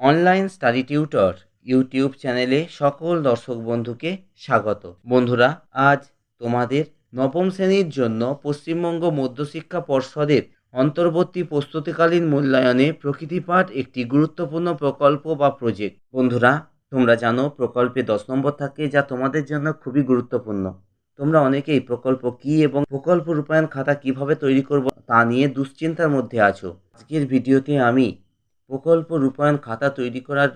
Online study tutor YouTube চ্যানেলে সকল দর্শক বন্ধুকে স্বাগত। বন্ধুরা, আজ তোমাদের নবম শ্রেণির জন্য পশ্চিমবঙ্গ মধ্যশিক্ষা পর্ষদের অন্তর্বর্তী প্রস্তুতিকালীন মূল্যায়নে প্রকৃতিপাঠ একটি গুরুত্বপূর্ণ প্রকল্প বা প্রজেক্ট বন্ধুরা, তোমরা জানো প্রকল্পে দশ নম্বর থাকে যা তোমাদের জন্য খুবই গুরুত্বপূর্ণ। তোমরা অনেকেই প্রকল্প কী এবং প্রকল্প রূপায়ণ খাতা কীভাবে তৈরি করব তা নিয়ে দুশ্চিন্তার মধ্যে আছো। আজকের ভিডিওতে আমি প্রকল্প রূপায়ণ খাতা তৈরি করার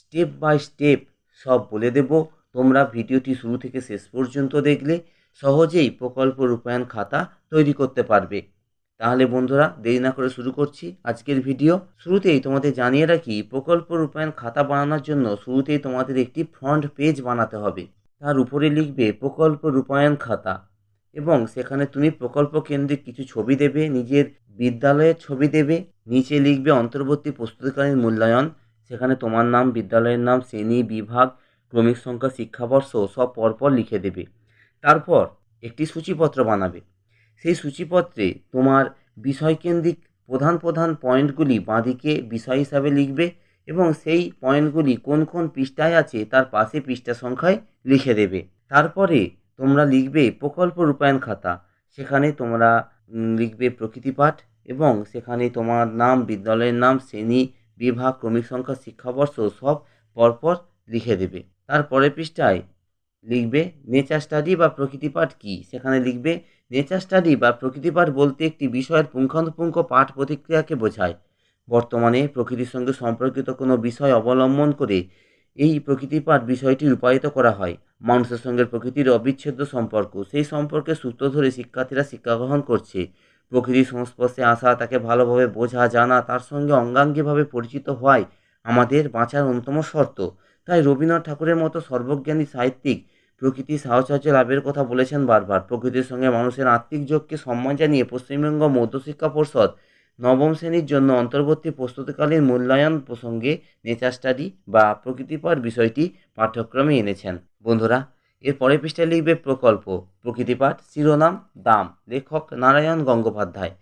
স্টেপ বাই স্টেপ সব বলে দেব। তোমরা ভিডিওটি শুরু থেকে শেষ পর্যন্ত দেখলে সহজেই প্রকল্প রূপায়ণ খাতা তৈরি করতে পারবে। তাহলে বন্ধুরা, দেরি না করে শুরু করছি আজকের ভিডিও। শুরুতেই তোমাদের জানিয়ে রাখি, প্রকল্প রূপায়ণ খাতা বানানোর জন্য শুরুতেই তোমাদের একটি ফ্রন্ট পেজ বানাতে হবে। তার উপরে লিখবে, প্রকল্প রূপায়ণ খাতা এবং সেখানে তুমি প্রকল্প কেন্দ্রিক কিছু ছবি দেবে, নিজের বিদ্যালয়ের ছবি দেবে। নিচে লিখবে অন্তর্বর্তী প্রস্তুতিকালীন মূল্যায়ন, সেখানে তোমার নাম, বিদ্যালয়ের নাম, শ্রেণি, বিভাগ, ক্রমিক সংখ্যা, শিক্ষাবর্ষ সব পরপর লিখে দেবে। তারপর একটি সূচিপত্র বানাবে। সেই সূচিপত্রে তোমার বিষয়কেন্দ্রিক প্রধান প্রধান পয়েন্টগুলি বাঁদিকে বিষয় হিসাবে লিখবে এবং সেই পয়েন্টগুলি কোন কোন পৃষ্ঠায় আছে তার পাশে পৃষ্ঠা সংখ্যায় লিখে দেবে। তারপরে তোমরা লিখবে প্রকল্প রূপায়ণ খাতা। সেখানে তোমরা লিখবে প্রকৃতিপাঠ এবং সেখানে তোমার নাম, বিদ্যালয়ের নাম, শ্রেণি, বিভাগ, ক্রমিক সংখ্যা, শিক্ষাবর্ষ সব পরপর লিখে দেবে। তারপরের পৃষ্ঠায় লিখবে নেচার স্টাডি বা প্রকৃতিপাঠ কী? সেখানে লিখবে নেচার স্টাডি বা প্রকৃতিপাঠ বলতে একটি বিষয়ের পুঙ্খানুপুঙ্খ পাঠ প্রতিক্রিয়াকে বোঝায়। বর্তমানে প্রকৃতির সঙ্গে সম্পর্কিত কোনো বিষয় অবলম্বন করে এই প্রকৃতিপাঠ বিষয়টি রূপায়িত করা হয়। মানুষের সঙ্গে প্রকৃতির অবিচ্ছেদ্য সম্পর্ক, সেই সম্পর্কে সূত্র ধরে শিক্ষার্থীরা শিক্ষা গ্রহণ করছে। প্রকৃতির সংস্পর্শে আসা, তাকে ভালোভাবে বোঝা, জানা, তার সঙ্গে অঙ্গাঙ্গিভাবে পরিচিত হওয়াই আমাদের বাঁচার অন্যতম শর্ত। তাই রবীন্দ্রনাথ ঠাকুরের মতো সর্বজ্ঞানী সাহিত্যিক প্রকৃতির সাহচর্য লাভের কথা বলেছেন বারবার। প্রকৃতির সঙ্গে মানুষের আত্মিক যোগকে সম্মান জানিয়ে পশ্চিমবঙ্গ মধ্যশিক্ষা পর্ষদ নবম শ্রেণির জন্য অন্তর্বর্তী প্রস্তুতকালীন মূল্যায়ন প্রসঙ্গে নেচার স্টাডি বা প্রকৃতিপর বিষয়টি পাঠ্যক্রমে এনেছেন। বন্ধুরা এর পরের পৃষ্ঠায় লিখবে প্রকল্প, প্রকৃতিপাঠ, শিরোনাম, দাম, লেখক নারায়ণ গঙ্গোপাধ্যায়।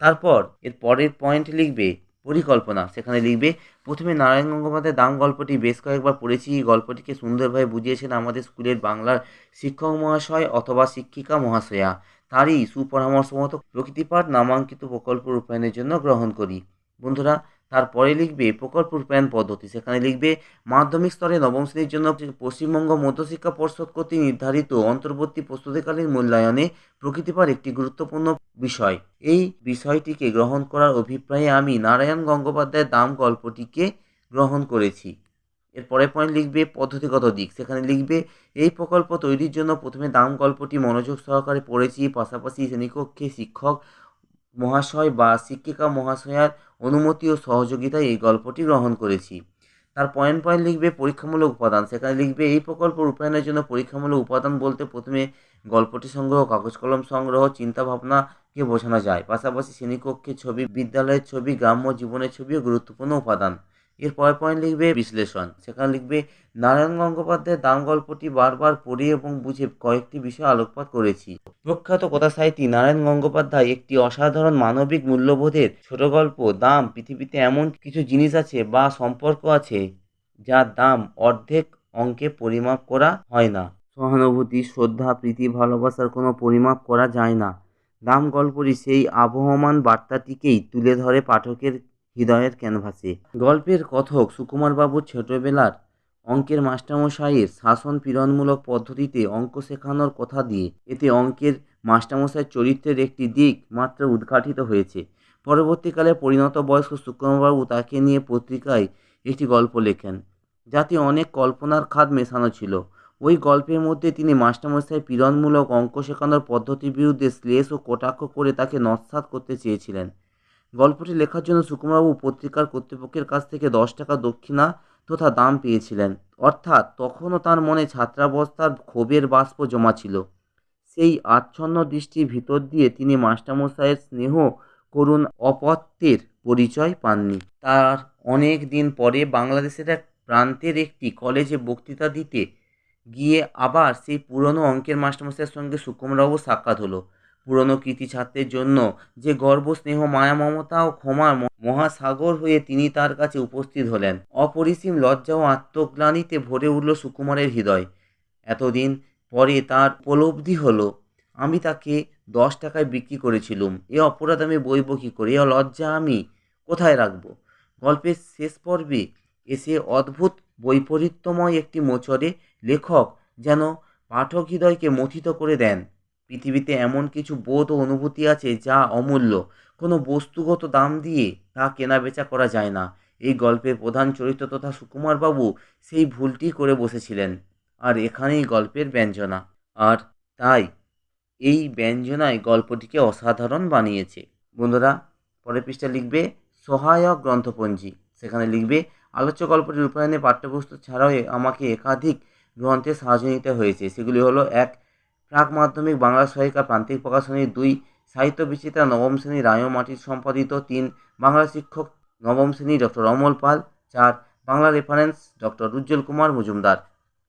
তারপর এর পরের পয়েন্ট লিখবে পরিকল্পনা, সেখানে লিখবে, প্রথমে নারায়ণ গঙ্গোপাধ্যায় দাম গল্পটি বেশ কয়েকবার পড়েছি, এই গল্পটিকে সুন্দরভাবে বুঝিয়েছেন আমাদের স্কুলের বাংলার শিক্ষক মহাশয় অথবা শিক্ষিকা মহাশয়া। তারই সুপরামর্শ মতো প্রকৃতিপাঠ নামাঙ্কিত প্রকল্প রূপায়ণের জন্য গ্রহণ করি। বন্ধুরা তারপরে লিখবে প্রকল্প রূপায়ণ পদ্ধতি। সেখানে লিখবে, মাধ্যমিক স্তরে নবম শ্রেণির জন্য পশ্চিমবঙ্গ মধ্যশিক্ষা পর্ষদ কর্তৃক নির্ধারিত অন্তর্বর্তী প্রস্তুতিকালীন মূল্যায়নে প্রকৃতিপাঠ একটি গুরুত্বপূর্ণ বিষয়। এই বিষয়টিকে গ্রহণ করার অভিপ্রায়ে আমি নারায়ণ গঙ্গোপাধ্যায়ের দাম গল্পটিকে গ্রহণ করেছি। এর পরের পয়েন্ট লিখবে পদ্ধতিগত দিক। সেখানে লিখবে, এই প্রকল্প তৈরির জন্য প্রথমে দাম গল্পটি মনোযোগ সহকারে পড়েছি, পাশাপাশি শ্রেণীকক্ষে শিক্ষক মহাশয় বা শিক্ষিকা মহাশয়ার অনুমতি ও সহযোগিতায় এই গল্পটি গ্রহণ করেছি। তার পয়েন্ট পয়েন্ট লিখবে পরীক্ষামূলক উপাদান। সেখানে লিখবে এই প্রকল্প রূপায়ণের জন্য পরীক্ষামূলক উপাদান বলতে প্রথমে গল্পটি সংগ্রহ, কাগজ কলম সংগ্রহ চিন্তাভাবনাকে বোঝানো যায়। পাশাপাশি শ্রেণীকক্ষের ছবি, বিদ্যালয়ের ছবি, গ্রাম্য জীবনের ছবিও গুরুত্বপূর্ণ উপাদান। এর পরের পয়েন্ট লিখবে বিশ্লেষণ। সেখানে লিখবে, নারায়ণ গঙ্গোপাধ্যায়ের দাম গল্পটি বারবার পড়ে এবং বুঝে কয়েকটি বিষয় আলোকপাত করেছি। প্রখ্যাত কথা সাহিত্যিক নারায়ণ গঙ্গোপাধ্যায় একটি অসাধারণ মানবিক মূল্যবোধের ছোট গল্প, দাম, পৃথিবীতে এমন কিছু জিনিস আছে বা সম্পর্ক আছে যার দাম অর্ধেক অঙ্কে পরিমাপ করা হয় না। সহানুভূতি, শ্রদ্ধা, প্রীতি, ভালোবাসার কোনো পরিমাপ করা যায় না। দাম গল্পটি সেই আবহমান বার্তাটিকেই তুলে ধরে পাঠকের হৃদয়ের ক্যানভাসে। গল্পের কথক সুকুমারবাবুর ছোটবেলার অঙ্কের মাস্টারমশাইয়ের শাসন পীড়নমূলক পদ্ধতিতে অঙ্ক শেখানোর কথা দিয়ে এতে অঙ্কের মাস্টারমশাইয়ের চরিত্রের একটি দিক মাত্র উদ্ঘাটিত হয়েছে। পরবর্তীকালে পরিণত বয়স্ক সুকুমারবাবু তাকে নিয়ে পত্রিকায় একটি গল্প লেখেন, যাতে অনেক কল্পনার খাদ মেশানো ছিল। ওই গল্পের মধ্যে তিনি মাস্টারমশাই পীড়নমূলক অঙ্ক শেখানোর পদ্ধতির বিরুদ্ধে শ্লেষ ও কটাক্ষ করে তাকে নস্যাৎ করতে চেয়েছিলেন। গল্পটি লেখার জন্য সুকুমারবাবু পত্রিকার কর্তৃপক্ষের কাছ থেকে দশ টাকা দক্ষিণা তথা দাম পেয়েছিলেন। অর্থাৎ তখনও তার মনে ছাত্রাবস্থার ক্ষোভের বাষ্প জমা ছিল। সেই আচ্ছন্ন দৃষ্টির ভিতর দিয়ে তিনি মাস্টারমশাইয়ের স্নেহ করুণ অপত্যের পরিচয় পাননি। তার অনেক দিন পরে বাংলাদেশের এক প্রান্তের একটি কলেজে বক্তৃতা দিতে গিয়ে আবার সেই পুরনো অঙ্কের মাস্টারমশাইয়ের সঙ্গে সুকুমারবাবু সাক্ষাৎ হলো। পুরনো কৃতি ছাত্রের জন্য যে গর্ব, স্নেহ, মায়া, মমতা ও ক্ষমার মহাসাগর হয়ে তিনি তার কাছে উপস্থিত হলেন। অপরিসীম লজ্জা ও আত্মগ্লানিতে ভরে উঠল সুকুমারের হৃদয়। এতদিন পরে তার উপলব্ধি হলো, আমি তাকে দশ টাকায় বিক্রি করেছিলুম। এ অপরাধ আমি বইব কী করে? এ লজ্জা আমি কোথায় রাখব? গল্পের শেষ পর্বে এসে অদ্ভুত বৈপরীত্যময় একটি মোচরে লেখক যেন পাঠক হৃদয়কে মথিত করে দেন। পৃথিবীতে এমন কিছু বোধ ও অনুভূতি আছে যা অমূল্য। কোনো বস্তুগত দাম দিয়ে তা কেনাবেচা করা যায় না। এই গল্পের প্রধান চরিত্র তথা সুকুমারবাবু সেই ভুলটি করে বসেছিলেন। আর এখানেই গল্পের ব্যঞ্জনা। আর তাই এই ব্যঞ্জনায় গল্পটিকে অসাধারণ বানিয়েছে। বন্ধুরা, পরের পৃষ্ঠা লিখবে সহায়ক গ্রন্থপঞ্জি। সেখানে লিখবে, আলোচ্য গল্পটি রূপায়ণে পাঠ্যপুস্তক ছাড়াও আমাকে একাধিক গ্রন্থের সাহায্য নিতে হয়েছে। সেগুলি হলো, এক প্রাক মাধ্যমিক বাংলা সহায়িকা প্রান্তিক প্রকাশনী দুই সাহিত্য বিচিত্রা নবম শ্রেণি রায় মাটির সম্পাদিত, তিন বাংলা শিক্ষক নবম শ্রেণি ডক্টর অমল পাল, চার বাংলা রেফারেন্স ডক্টর উজ্জ্বল কুমার মজুমদার।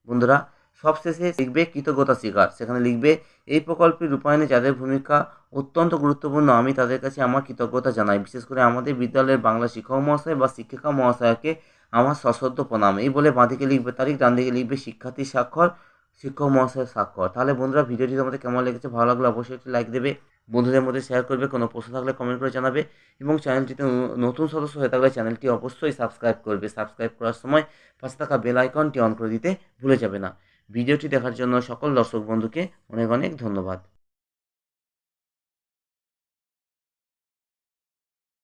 বন্ধুরা, সবশেষে লিখবে কৃতজ্ঞতা স্বীকার। সেখানে লিখবে, এই প্রকল্পের রূপায়ণে যাদের ভূমিকা অত্যন্ত গুরুত্বপূর্ণ, আমি তাদের কাছে আমার কৃতজ্ঞতা জানাই। বিশেষ করে আমাদের বিদ্যালয়ের বাংলা শিক্ষক মহাশয় বা শিক্ষিকা মহাশয়কে আমার সশ্রদ্ধ প্রণাম। এই বলে বাঁদিকে লিখবে তারিখ, ডান দিকে লিখবে শিক্ষার্থী স্বাক্ষর। শিক্ষক মহাশয়ের স্বাক্ষর তাহলে বন্ধুরা ভিডিওটি তোমাদের কেমন লেগেছে, ভালো লাগলে অবশ্যই একটি লাইক দেবে। বন্ধুদের মধ্যে শেয়ার করবে, কোনো প্রশ্ন থাকলে কমেন্ট করে জানাবে। এবং চ্যানেলটিতে নতুন সদস্য হয়ে থাকলে চ্যানেলটি অবশ্যই সাবস্ক্রাইব করবে। সাবস্ক্রাইব করার সময় পাশে থাকা বেল আইকনটি অন করে দিতে ভুলে যাবে না। ভিডিওটি দেখার জন্য সকল দর্শক বন্ধুকে অনেক অনেক ধন্যবাদ।